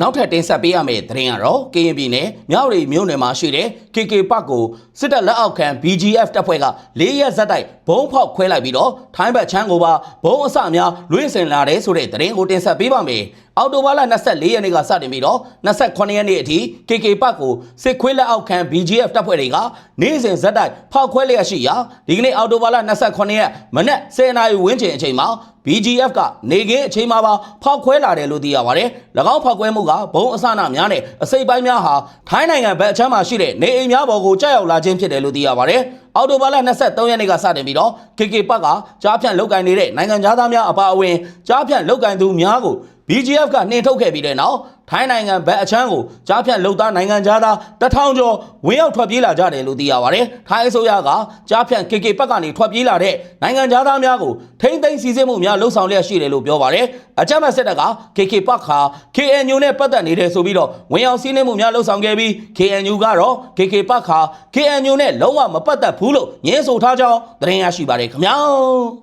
နောက်ထပ်တင်ဆက်ပေးရမယ့်သတင်းကတော့ကရင်ပြည်နယ်မြောက်ရီမြို့နယ်မှာရှိတဲ့ KK ပတ်ကိုစစ်တပ်လက်အောက်ခံ BGF တပ်ဖွဲ့က၄ရက်ဇက်တိုက်ဘုံဖောက်ခွဲလိုက်ပြီးတော့ထိုင်းဘက်ချမ်းကိုပါဘုံအစများလွင့်စင်လာတဲ့ဆိုတဲ့သတင်းကိုတင်ဆက်ပေးပါမယ်။အော်တိုဘာလ24ရက်နေ့ကစတင်ပြီးတော့28ရက်နေ့အထိ KK ပတ်ကိုစစ်ခွေးလက်အောက်ခံ BGF တပ်ဖွဲ့တွေကနေ့စဉ်ဇက်တိုက်ဖောက်ခွဲလျက်ရှိရာဒီကနေ့အော်တိုဘာလ28ရက်မနက်10:00နာရီဝန်းကျင်အချိန်မှာ BGF ကနေကင်းအချိန်မှာပါဖောက်ခွဲလာတယ်လို့သိရပါတယ်။၎င်းဖောက်ခွဲမှုကဘုံအစနာများနဲ့အစိပ်ပိုင်းများဟာထိုင်းနိုင်ငံဘက်အချမ်းမှာရှိတဲ့နေအိမ်များပေါ်ကိုကြောက်ရောက်လာခြင်းဖြစ်တယ်လို့သိရပါတယ်။အော်တိုဘာလ23ရက်နေ့ကစတင်ပြီးတော့ KK ပတ်ကကြားဖြန့်လုတ်ကင်နေတဲ့နိုင်ငံသားများအပါအဝင်ကြားဖြန့်လုတ်ကင်သူများကို BGF ကနှင်ထုတ်ခဲ့ပြီးတဲ့နောက်ထိုင်းနိုင်ငံဘက်အချမ်းကိုကြားဖြန့်လုတ်သားနိုင်ငံသားတထောင်ကျော်ဝင်ရောက်ထွက်ပြေးလာကြတယ်လို့သိရပါတယ်။ထိုင်းအစိုးရကကြားဖြန့် KK ဘက်ကနေထွက်ပြေးလာတဲ့နိုင်ငံသားများကိုထိမ့်သိမ်းစီစစ်မှုများလှုပ်ဆောင်လျက်ရှိတယ်လို့ပြောပါတယ်။အကြမ်းဖက်စစ်တပ်က KK ဘက်ခါ KNU နဲ့ပတ်သက်နေတယ်ဆိုပြီးတော့ဝင်ရောက်စီးနှင်းမှုများလှုပ်ဆောင်ခဲ့ပြီး KNU ကတော့ KK ဘက်ခါ KNU နဲ့လုံးဝမပတ်သက်ဘူးလို့ညင်းဆိုထားကြောင်းသတင်းရရှိပါတယ်ခင်ဗျာ။